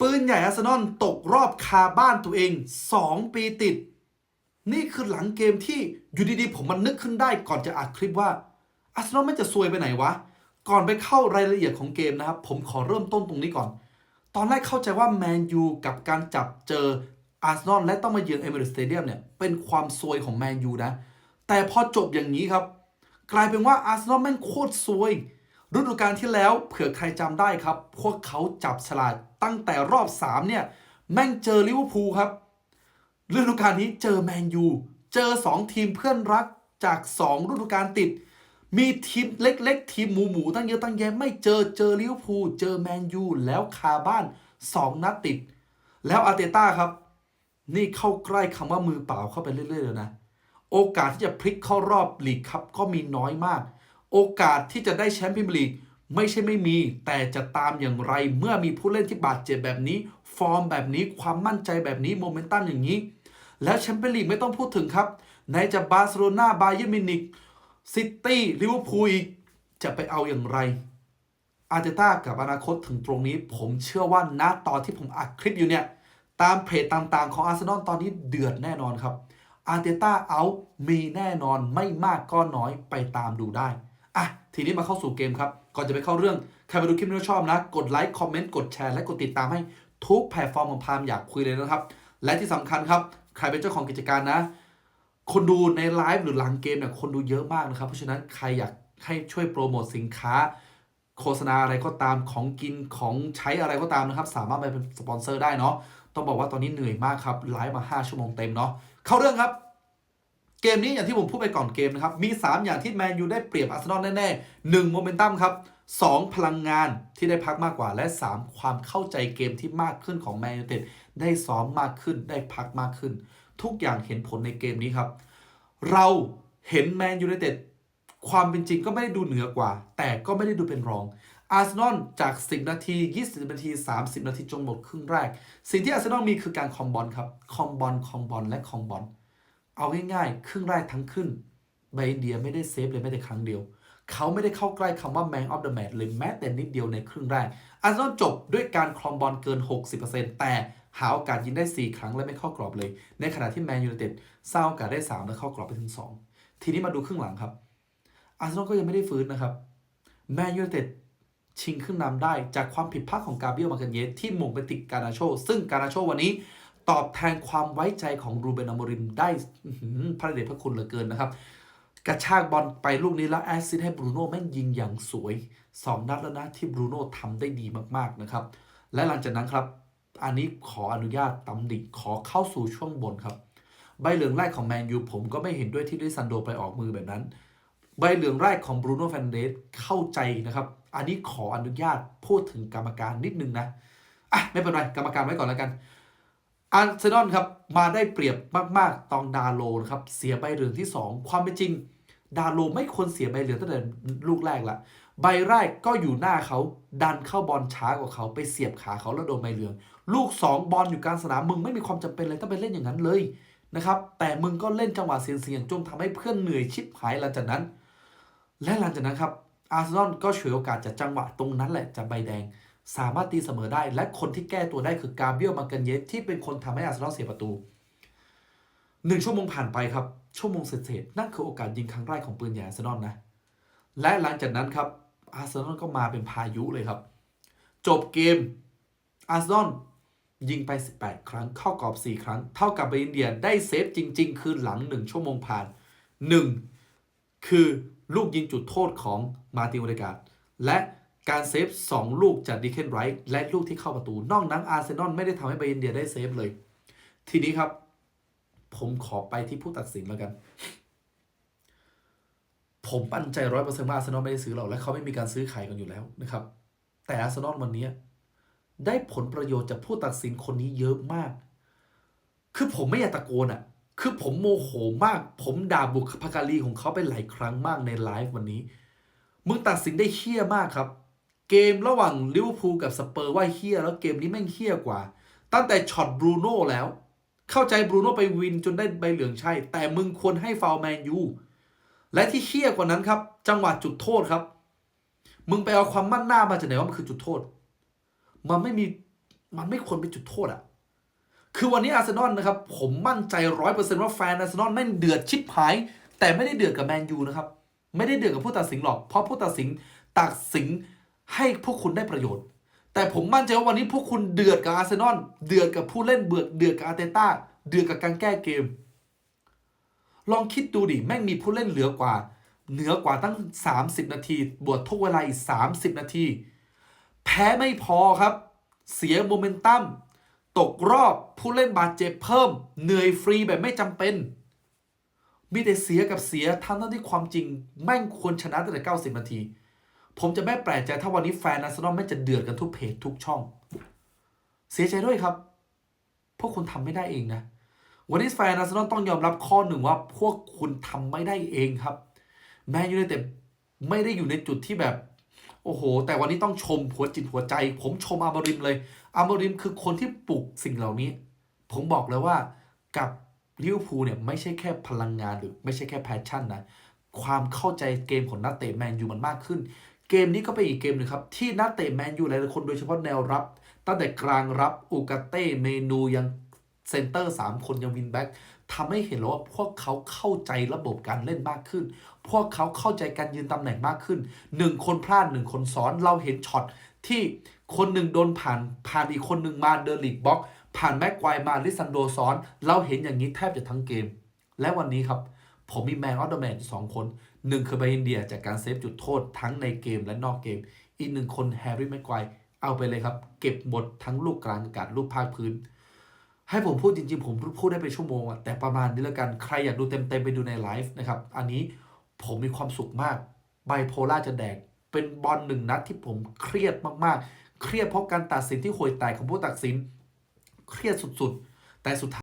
ปืนใหญ่อาร์เซนอลตกรอบคาบ้านตัวเอง 2 ปีติด นี่คือหลังเกมที่อยู่ดีๆ ผมมันนึกขึ้นได้ก่อนจะอัดคลิปว่าอาร์เซนอลไม่จะซวยไปไหนวะ ก่อนไปเข้ารายละเอียดของเกมนะครับ ผมขอเริ่มต้นตรงนี้ก่อน ตอนแรกเข้าใจว่าแมนยูกับการจับเจออาร์เซนอลและต้องมาเยือนเอเมอเรสสเตเดียมเนี่ยเป็นความซวยของแมนยูนะ แต่พอจบอย่างนี้ครับ กลายเป็นว่าอาร์เซนอลแม่งโคตรซวย ฤดูกาลที่แล้วเผื่อใครจำได้ครับ พวกเขาจับฉลาดตั้งแต่รอบ 3 เนี่ย แม่งเจอลิเวอร์พูลครับฤดูกาลนี้เจอแมนยู เจอ 2 ทีมเพื่อนรักจาก 2 ฤดูกาลติด มีทีมเล็กๆ ทีมหมูหมูๆตั้งเยอะตั้งแยะไม่เจอเจอลิเวอร์พูลเจอแมนยูแล้วคาบ้าน 2 นัดติด แล้วอาร์เตต้าครับ นี่เข้าใกล้คำว่ามือเปล่าเข้าไปเรื่อยๆแล้วนะ โอกาสที่จะพลิกเข้ารอบลีกครับก็มีน้อยมาก โอกาสที่จะได้แชมป์พรีเมียร์ลีกไม่ใช่ไม่มี แต่จะตามอย่างไรเมื่อมีผู้เล่นที่บาดเจ็บแบบนี้ ฟอร์มแบบนี้ความมั่นใจแบบนี้โมเมนตัมอย่างนี้ แล้วแชมเปี้ยนลีกไม่ต้องพูดถึงครับไหนจะบาร์เซโลนาบาเยร์มินิกซิตี้ลิเวอร์พูลอีกจะไปเอาอย่างไรอาร์เตต้ากับอนาคตถึงตรงนี้ ผมเชื่อว่าณตอนที่ผมอัดคลิปอยู่เนี่ย ตามเพจต่างๆของอาร์เซนอลตอนนี้เดือดแน่นอนครับอาร์เตต้าเอามีแน่นอนไม่มากก็น้อยไปตามดูได้ ทีนี้มาเข้าสู่เกมครับ ก่อนจะไปเข้าเรื่อง ใครมาดูคลิปนี้ชอบนะ กดไลค์ คอมเมนต์ กดแชร์ และกดติดตามให้ทุกแพลตฟอร์มของพามอยากคุยเลยนะครับ และที่สำคัญครับ ใครเป็นเจ้าของกิจการนะ คนดูในไลฟ์หรือหลังเกมเนี่ย คนดูเยอะมากนะครับ เพราะฉะนั้นใครอยากให้ช่วยโปรโมทสินค้า โฆษณาอะไรก็ตาม ของกิน ของใช้อะไรก็ตามนะครับ สามารถไปเป็นสปอนเซอร์ได้เนาะ ต้องบอกว่าตอนนี้เหนื่อยมากครับ ไลฟ์มา 5 ชั่วโมงเต็มเนาะ เข้าเรื่องครับ เกมนี้อย่างที่ผมพูดไปก่อนเกมนะครับ มี 3 อย่างที่แมนยูได้เปรียบอาร์เซนอลแน่ๆ1โมเมนตัมครับ 2 พลังงานที่ได้พักมากกว่าและ 3 ความเข้าใจเกมที่มากขึ้นของแมนยูเต็ดได้ซ้อมมากขึ้นได้พักมากขึ้น ทุกอย่างเห็นผลในเกมนี้ครับ เราเห็นแมนยูเต็ดความเป็นจริงก็ไม่ได้ดูเหนือกว่า แต่ก็ไม่ได้ดูเป็นรองอาร์เซนอลจาก 10 นาที 20 นาที 30 นาทีจนหมดครึ่งแรก สิ่งที่อาร์เซนอลมีคือการคอมบอลครับคอมบอลคอมบอลและคอมบอล เอาง่ายๆ ครึ่งแรกทั้งครึ่งไบอินเดียไม่ได้เซฟเลยแม้แต่ครั้งเดียว เขาไม่ได้เข้าใกล้คำว่า man of the match เลยแม้แต่นิดเดียวในครึ่งแรกอาร์เซนอลจบด้วยการครองบอลเกิน 60%แต่หาโอกาสยิงได้ 4 ครั้งและไม่เข้ากรอบเลย ในขณะที่แมนยูไนเต็ดสร้างโอกาสได้ 3 และเข้ากรอบไปถึง 2 ทีนี้มาดูครึ่งหลังครับ อาร์เซนอลก็ยังไม่ได้ฟื้นนะครับ แมนยูไนเต็ดชิงขึ้นนำได้จากความผิดพลาดของกาเบียลมากันเยสที่หม่งไปติดการนาโช ซึ่งการนาโชวันนี้ ตอบแทนความไว้ใจของรูเบนอโมริมได้พระเดชพระคุณเหลือเกินนะครับ กระชากบอลไปลูกนี้แล้วแอสซิสต์ให้บรูโน่แม่งยิงอย่างสวย 2 นัดแล้วนะที่บรูโน่ทำได้ดีมากๆนะครับ และหลังจากนั้นครับ อันนี้ขออนุญาตตำหนิขอเข้าสู่ช่วงบนครับ ใบเหลืองแรกของแมนยูผมก็ไม่เห็นด้วยที่ลิซันโดไปออกมือแบบนั้น ใบเหลืองแรกของบรูโน่แฟนเดสเข้าใจนะครับ อันนี้ขออนุญาตพูดถึงกรรมการนิดนึงนะอะไม่เป็นไรกรรมการไว้ก่อนแล้วกัน อาร์เซนอลครับมาได้เปรียบมากๆตองดาโลนะครับเสียใบเหลืองที่ 2 ความเป็นจริง ดาโลไม่ควรเสียใบเหลืองตั้งแต่ลูกแรกละใบแรกก็อยู่หน้าเขาดันเข้าบอลช้ากว่าเขาไปเสียบขาเขาแล้วโดนใบเหลือง ลูก 2 บอลอยู่กลางสนามมึงไม่มีความจำเป็นเลยต้องไปเล่นอย่างนั้นเลยนะครับแต่มึงก็เล่นจังหวะเสี่ยงๆจนทำให้เพื่อนเหนื่อยชิบหายหลังจากนั้น และหลังจากนั้นครับอาร์เซนอลก็ฉวยโอกาสจากจังหวะตรงนั้นแหละจากใบแดง สามารถตีเสมอได้ และคนที่แก้ตัวได้คือกาเบียลมาเกนเยสที่เป็นคนทำให้อาร์เซนอลเสียประตูหนึ่งชั่วโมงผ่านไปครับ ชั่วโมงเศษๆนั่นคือโอกาสยิงครั้งแรกของปืนใหญ่อาร์เซนอลนะ และหลังจากนั้นครับอาร์เซนอลก็มาเป็นพายุเลยครับ จบเกมอาร์เซนอลยิงไป 18 ครั้ง เข้ากรอบ 4 ครั้ง เท่ากับเบอินเดียได้เซฟจริง ๆ คือหลัง 1 ชั่วโมงผ่าน 1 คือลูกยิงจุดโทษของมาติโอเดกาดและ การเซฟ 2 ลูกจากดิเคนไรท์และลูกที่เข้าประตู นอกนั้นอาร์เซนอลไม่ได้ทำให้เบอินเดียได้เซฟเลย ทีนี้ครับ ผมขอไปที่ผู้ตัดสินแล้วกัน ผมมั่นใจร้อยเปอร์เซ็นต์ว่าอาร์เซนอลไม่ได้ซื้อหรอกและเขาไม่มีการซื้อขายกันอยู่แล้วนะครับ แต่อาร์เซนอลวันนี้ได้ผลประโยชน์จากผู้ตัดสินคนนี้เยอะมาก คือผมไม่อยากตะโกนอะ คือผมโมโหมาก ผมด่าบุคการีของเขาไปหลายครั้งมากในไลฟ์วันนี้ มึงตัดสินได้เฮี้ยมากครับ เกมระหว่างลิเวอร์พูลกับสเปอร์ว่าเฮี้ยแล้วเกมนี้แม่งเฮี้ยกว่า ตั้งแต่ช็อตบรูโน่แล้ว เข้าใจบรูโน่ไปวินจนได้ใบเหลืองใช่ แต่มึงควรให้ฟาวล์แมนยูและที่เฮี้ยกว่านั้นครับ จังหวะจุดโทษครับ มึงไปเอาความมั่นหน้ามาจากไหนว่ามันคือจุดโทษ มันไม่มีมันไม่ควรเป็นจุดโทษอะคือวันนี้อาร์เซนอลนะครับ ผมมั่นใจร้อยเปอร์เซ็นต์ว่าแฟนอาร์เซนอลแม่งเดือดชิบหาย แต่ไม่ได้เดือดกับแมนยูนะครับ ไม่ได้เดือดกับผู้ตัดสินหรอก เพราะผู้ตัดสินตัดสิน ให้พวกคุณได้ประโยชน์ แต่ผมมั่นใจว่าวันนี้พวกคุณเดือดกับอาร์เซนอลเดือดกับผู้เล่นเบือดเดือดกับอาร์เตต้าเดือดกับการแก้เกม ลองคิดดูดิแม่งมีผู้เล่นเหลือกว่า เหนือกว่าตั้ง 30 นาที บวกทุกเวลาอีก 30 นาที แพ้ไม่พอครับ เสียโมเมนตัมตกรอบผู้เล่นบาดเจ็บเพิ่ม เหนื่อยฟรีแบบไม่จำเป็นมีแต่เสียกับเสียทั้งที่ความจริง แม่งควรชนะตั้งแต่ 90 นาที ผมจะไม่แปลกใจถ้าวันนี้แฟนอาร์เซนอลแม่จะเดือดกันทุกเพจทุกช่อง เสียใจด้วยครับ พวกคุณทำไม่ได้เองนะ วันนี้แฟนอาร์เซนอลต้องยอมรับข้อหนึ่งว่าพวกคุณทำไม่ได้เองครับ แมนยูไนเต็ดไม่ได้อยู่ในจุดที่แบบ โอ้โห แต่วันนี้ต้องชมหัวจิตหัวใจ ผมชมอามาริมเลย อามาริมคือคนที่ปลุกสิ่งเหล่านี้ ผมบอกเลยว่ากับลิเวอร์พูลเนี่ยไม่ใช่แค่พลังงานหรือไม่ใช่แค่แพชชั่นนะความเข้าใจเกมของนักเตะแมนยูมันมากขึ้น เกมนี้ก็เป็นอีกเกมหนึ่งครับ ที่นักเตะแมนยูหลายๆคนโดยเฉพาะแนวรับ ตั้งแต่กลางรับอูกาเต้เมนูยังเซนเตอร์ 3 คนยังวินแบ็กทำให้เห็นแล้วว่าพวกเขาเข้าใจระบบการเล่นมากขึ้น พวกเขาเข้าใจการยืนตำแหน่งมากขึ้นหนึ่งคนพลาดหนึ่งคนซ้อนเราเห็นช็อตที่คนหนึ่งโดนผ่านผ่านอีกคนหนึ่งมาเดอร์ลิกบ็อกผ่านแม็กควายมาลิซันโดซ้อน เราเห็นอย่างนี้แทบจะทั้งเกม และวันนี้ครับ ผมมีแมนออฟเดอะแมนสองคนหนึ่งคือไบอินเดียจากการเซฟจุดโทษทั้งในเกมและนอกเกม อีกหนึ่งคนแฮร์รี่แม็กควายเอาไปเลยครับ เก็บหมดทั้งลูกกลางอากาศลูกภาคพื้น ให้ผมพูดจริงๆ ผมพูดได้เป็นชั่วโมงอะแต่ประมาณนี้แล้วกัน ใครอยากดูเต็มๆ ไปดูในไลฟ์นะครับ อันนี้ผมมีความสุขมากไบโพล่าจะแดก เป็นบอลหนึ่งนัดที่ผมเครียดมากๆ เครียดเพราะการตัดสินที่ห่วยแตกของผู้ตัดสิน เครียดสุดๆ แต่สุดท้าย